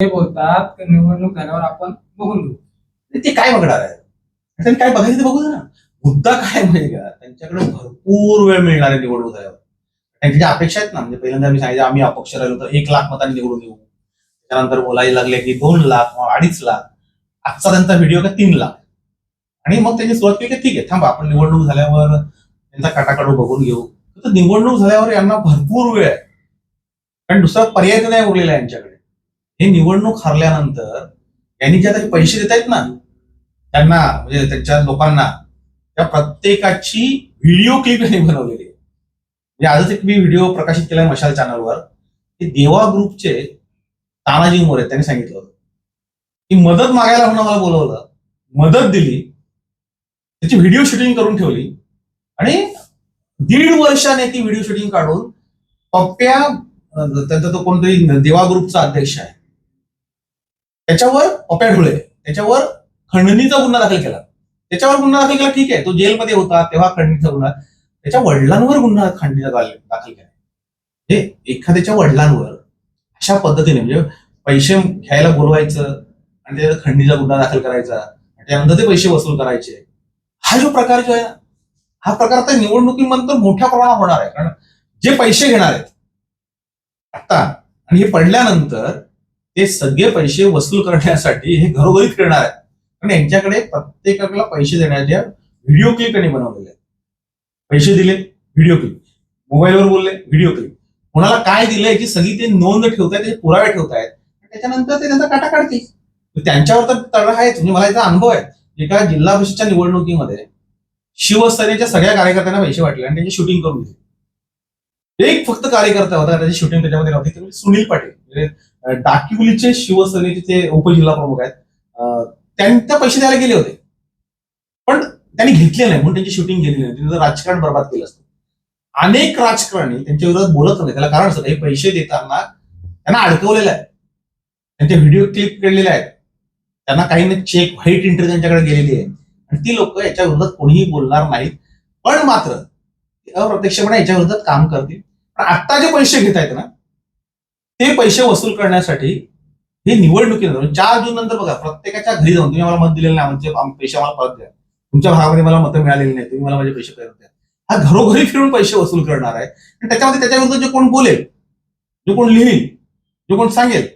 ते बोलतात निवडणूक झाल्यावर आपण बघून घेऊ. ते काय बघणार आहे? त्यांनी काय बघायचं ते बघू ना. मुद्दा काय माहिती का? त्यांच्याकडे भरपूर वेळ मिळणार आहे निवडणूक झाल्यावर. त्यांची ज्या अपेक्षा आहेत ना. म्हणजे पहिल्यांदा आम्ही सांगितलं आम्ही अपक्ष राहिलो तर एक लाख मतांनी निवडून येऊ. त्यानंतर बोलायला लागले की दोन लाख किंवा अडीच लाख. आजचा त्यांचा व्हिडिओ का तीन लाख? आणि मग त्यांची सुरुवात केली की ठीक आहे थांबा आपण निवडणूक झाल्यावर त्यांचा काटाकाडू बघून घेऊ. तर निवडणूक झाल्यावर यांना भरपूर वेळ आहे. कारण दुसरा पर्याय नाही उरलेला आहे यांच्याकडे. हे निवडणूक हरल्यानंतर यांनी जे आता पैसे देत आहेत ना त्यांना म्हणजे त्यांच्या लोकांना त्या प्रत्येकाची व्हिडिओ क्लिप यांनी बनवलेली आहे. म्हणजे आजच एक मी व्हिडिओ प्रकाशित केलाय मशाल चॅनलवर की देवा ग्रुपचे तानाजी मोरे त्यांनी सांगितलं होतं. की मदत मागायला म्हणून मला बोलवलं मदत दिली त्याची व्हिडिओ शूटिंग करून ठेवली आणि दीड वर्षाने ती व्हिडिओ शूटिंग काढून पप्प्या त्यांचा तो कोणतरी देवा ग्रुपचा अध्यक्ष आहे. त्याच्यावर पप्प्या त्याच्यावर खंडणीचा गुन्हा दाखल केला. त्याच्यावर गुन्हा दाखल केला ठीक आहे. तो जेलमध्ये होता तेव्हा खंडणीचा गुन्हा. त्याच्या वडिलांवर गुन्हा खंडणीचा दाखल केला. हे एखाद्याच्या वडिलांवर अशा पद्धतीने म्हणजे पैसे घ्यायला बोलवायचं आणि त्याचा खंडणीचा गुन्हा दाखल करायचा आणि त्यानंतर ते पैसे वसूल करायचे. हा जो प्रकार जो आहे ना हा प्रकार आता निवडणुकीनंतर मोठ्या प्रमाणात होणार आहे. कारण जे पैसे घेणार आहेत आता आणि हे पडल्यानंतर ते सगळे पैसे वसूल करण्यासाठी हे घरोघरी फिरणार आहेत. कारण यांच्याकडे प्रत्येकाला पैसे देण्याच्या व्हिडिओ क्लिप त्यांनी बनवलेले आहेत. पैसे दिले व्हिडिओ क्लिप मोबाईलवर बोलले व्हिडिओ क्लिप कोणाला काय दिलंय की सगळी ते नोंद ठेवतायत ते पुरावे ठेवतायत. त्याच्यानंतर ते त्यांचा काटा काढतील. त्यांच्यावर तर तळ आहेच. म्हणजे मला याचा अनुभव आहे. एका जिल्हा परिषदच्या निवडणुकीमध्ये शिवसेनेच्या सगळ्या कार्यकर्त्यांना पैसे वाटले आणि त्यांची शूटिंग करून दिली. एक फक्त कार्यकर्ता होता त्याची शूटिंग त्याच्यामध्ये नव्हती. सुनील पाटील. म्हणजे डाकिवलीचे शिवसेनेचे ते उपजिल्हा प्रमुख आहेत त्यांना पैसे द्यायला गेले होते. पण त्यांनी घेतले नाही म्हणून त्यांची शूटिंग गेली नाही. त्यांनी राजकारण बर्बाद केलं असतं. अनेक राजकारणी त्यांच्या विरोधात बोलत नाही त्याला कारण असतं हे पैसे देताना त्यांना अडकवलेलं आहे. त्यांचे व्हिडिओ क्लिप केलेले आहेत. त्यांना काही चेक व्हाईट एंट्री त्यांच्याकडे गेलेली आहे. आणि ती लोक याच्या विरोधात कोणीही बोलणार नाहीत. पण मात्र अप्रत्यक्षपणे याच्या विरोधात काम करतील. पण आता जे पैसे घेत आहेत ना ते पैसे वसूल करण्यासाठी हे निवडणुकीनंतर म्हणजे चार जून नंतर बघा प्रत्येकाच्या घरी जाऊन तुम्ही मला मत दिलेलं नाही म्हणजे पैसे मला परत द्या. तुमच्या भागामध्ये मला मतं मिळालेली नाही तुम्ही मला माझे पैसे परत द्या. हा घरोघरी फिरून पैसे वसूल करणार आहे. आणि त्याच्यामध्ये त्याच्या जे कोण बोलेल जो कोण लिहिल जो कोण सांगेल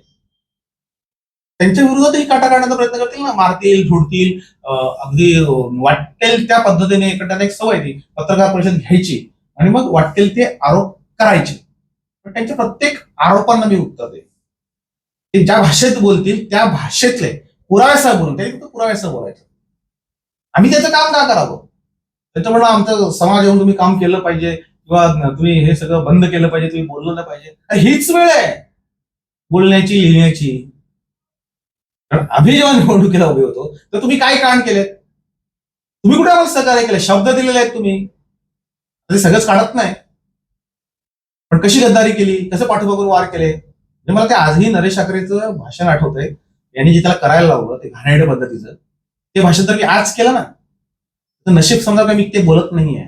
त्यांच्या विरोधातही काटा काढण्याचा प्रयत्न करतील ना. मारतील झोडतील अगदी वाटेल त्या पद्धतीने एक सवय ती. पत्रकार परिषद घ्यायची आणि मग वाटेल ते आरोप करायचे. त्यांच्या प्रत्येक आरोपांना मी उत्तर देईन. ते ज्या भाषेत बोलतील त्या भाषेतले पुराव्यासह बोलून त्यांनी फक्त पुराव्यासह बोलायचं. आम्ही त्याचं काम का करावं? त्याच्यामुळे आमचा समाज येऊन तुम्ही काम केलं पाहिजे किंवा तुम्ही हे सगळं बंद केलं पाहिजे तुम्ही बोललं नाही पाहिजे. अरे हीच वेळ आहे. बोलण्याची लिहिण्याची. कारण आम्ही जेव्हा निवडणुकीला उभे होतो तर तुम्ही काय काम केले तुम्ही कुठे आम्हाला सहकार्य केलं शब्द दिलेले आहेत तुम्ही. ते सगळंच काढत नाही. पण कशी गद्दारी केली? कसं पाठोपाठून वार केले? म्हणजे मला ते आजही नरेश ठाकरेचं भाषण आठवतंय. यांनी जे त्याला करायला लावलं ते घाणेरड्या पद्धतीचं ते भाषण तर मी आज केलं ना. तर नशीब समजा का मी ते बोलत नाही आहे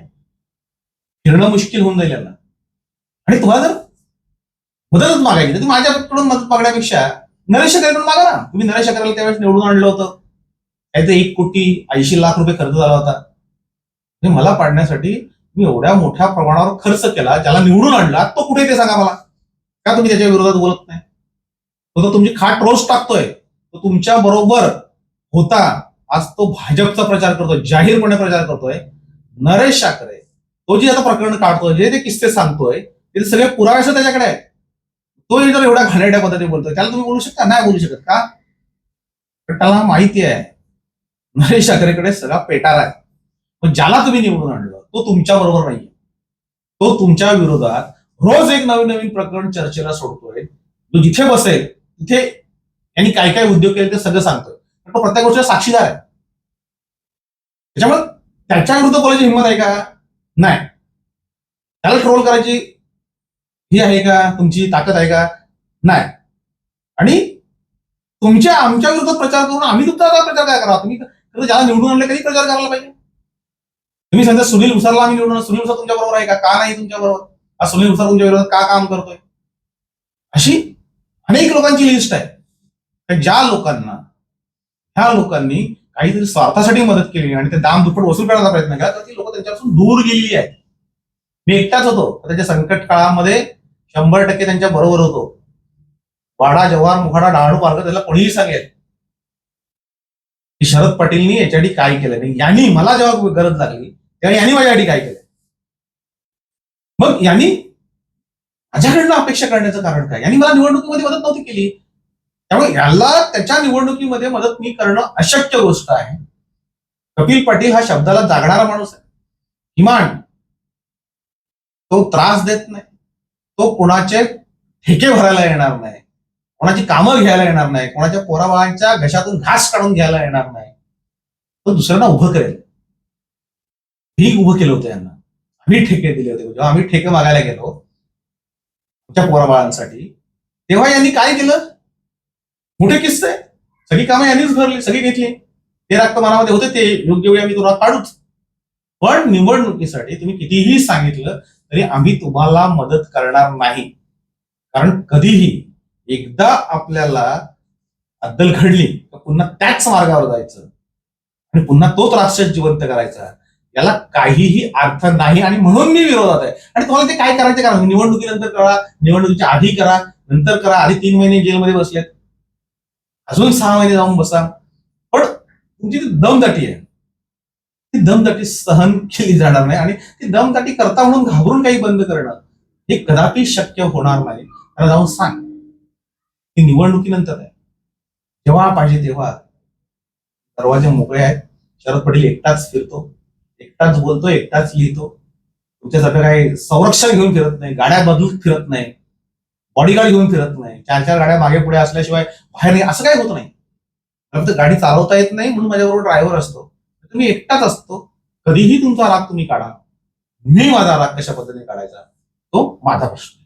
फिरणं मुश्किल होऊन जाईल यांना. आणि तुम्हाला जर मदतच मागायची तर तुम्ही माझ्याकडून मदत मागण्यापेक्षा नरेश ठाकरेकडून मागा ना. तुम्ही नरेश ठाकरेला त्यावेळेस निवडून आणलं होतं. काय एक कोटी ऐंशी लाख रुपये खर्च झाला होता. मला पाडण्यासाठी मी एवढ्या मोठ्या प्रमाणावर खर्च केला ज्याला निवडून आणला तो कुठे ते सांगा मला. का तुम्ही त्याच्या विरोधात बोलत नाही? तो तर तुमची खाट रोज टाकतोय. तो तुमच्या बरोबर होता. आज तो भाजपचा प्रचार करतोय जाहीरपणे प्रचार करतोय. नरेश ठाकरे तो जे आता प्रकरण काढतोय जे ते किस्से सांगतोय ते सगळे पुरावे त्याच्याकडे आहे तो जर एवढ्या घाणेरड्या पद्धतीने बोलतोय. त्याला तुम्ही बोलू शकता? नाही बोलू शकत का? तर त्याला माहिती आहे. नरेश ठाकरेकडे सगळा पेटारा आहे. पण ज्याला तुम्ही निवडून आणलं तो तुमच्या बरोबर नाहीये. तो तुमच्या विरोधात रोज एक नवीन नवीन प्रकरण चर्चेला सोडतोय. जो जिथे बसेल तिथे यांनी काय काय उद्योग केले ते सगळं सांगतोय. तो प्रत्येक गोष्टीला साक्षीदार आहे. त्याच्यामुळे त्याच्या विरुद्ध बोलायची हिंमत आहे का? नाही. त्याला ट्रोल करायची ही आहे का? तुमची ताकद आहे का? नाही. आणि तुमच्या आमच्या विरुद्ध प्रचार करून आम्ही तुमचा प्रचार काय करा तुम्ही ज्याला निवडून आणले कधी प्रचार करायला पाहिजे. तुम्ही सांगता सुनील उसारला आम्ही निवडून सुनील उसार तुमच्या बरोबर आहे का? का नाही तुमच्या बरोबर? हा सुनील उसार तुमच्या विरोधात का काम करतोय? अशी अनेक लोकांची लिस्ट आहे. तर ज्या लोकांना ह्या लोकांनी काहीतरी स्वार्थासाठी मदत केली आणि ते दाम दुप्पट वसूल करण्याचा प्रयत्न केला तर ती लोक त्यांच्यापासून दूर गेलेली आहेत. मी एकटाच होतो. त्याच्या संकट काळामध्ये शंभर टक्के त्यांच्या बरोबर होतो. वाडा जवान मुखाडा डहाणू मार्ग त्याला कोणीही सांगेल. की शरद पाटीलनी याच्यासाठी काय केलं? नाही यांनी मला जेव्हा गरज लागली कारण यांनी माझ्यासाठी काय केलं मग यांनी माझ्याकडनं अपेक्षा करण्याचं कारण काय? यांनी मला निवडणुकीमध्ये मदत नव्हती केली. त्यामुळे याला त्याच्या निवडणुकीमध्ये मदत मी करणं अशक्य गोष्ट आहे. कपिल पाटील हा शब्दाला जागणारा माणूस आहे. किमान तो त्रास देत नाही. तो कोणाचे ठेके भरायला येणार नाही. कोणाची कामं घ्यायला येणार नाही. कोणाच्या पोराबाळांच्या घशातून घास काढून घ्यायला येणार नाही. तो दुसऱ्यांना उभं करेल. मी उभं केलं होतं यांना. आम्ही ठेके दिले होते. जेव्हा आम्ही ठेके मागायला गेलो आमच्या पोराबाळांसाठी तेव्हा यांनी काय केलं? मोठे किस्से. आहे. सगळी कामं यांनीच भरली सगळी घेतली. ते रक्त मनामध्ये होते ते योग्य वेळी आम्ही तुला काढूच. पण निवडणुकीसाठी तुम्ही कितीही सांगितलं तरी आम्ही तुम्हाला मदत करणार नाही. कारण कधीही एकदा आपल्याला अद्दल घडली तर पुन्हा त्याच मार्गावर जायचं. आणि पुन्हा तोच राक्षस जिवंत करायचा. याला काहीही अर्थ नाही आणि म्हणून मी विरोधात आहे. आणि तुम्हाला ते काय करायचं करा निवडणुकीनंतर करा निवडणुकीच्या आधी करा नंतर करा आधी तीन महिने जेलमध्ये बसलेत. अजून सहा महिने जाऊन बसा. पण तुमची ती दमदाटी आहे ती दमदाटी सहन केली जाणार नाही. आणि ती दमदाटी करता म्हणून घाबरून काही बंद करणं हे कदापि शक्य होणार नाही. त्याला जाऊन सांग. ही निवडणुकीनंतर आहे. जेव्हा पाहिजे तेव्हा. दरवाजे मोकळे आहेत. शरद पटेल एकटाच फिरतो. एकटाच बोलतो एकटाच लिहितो. तुमच्यासारखं काही संरक्षण घेऊन फिरत नाही गाड्या बदलून फिरत नाही बॉडीगार्ड घेऊन फिरत नाही चार चार गाड्या मागे पुढे असल्याशिवाय बाहेर नाही असं काही होत नाही. तर फक्त गाडी चालवता येत नाही म्हणून माझ्याबरोबर ड्रायव्हर असतो. तुम्ही एकटाच असतो कधीही तुमचा राग तुम्ही काढा. मी माझा राग कशा पद्धतीने काढायचा तो माझा प्रश्न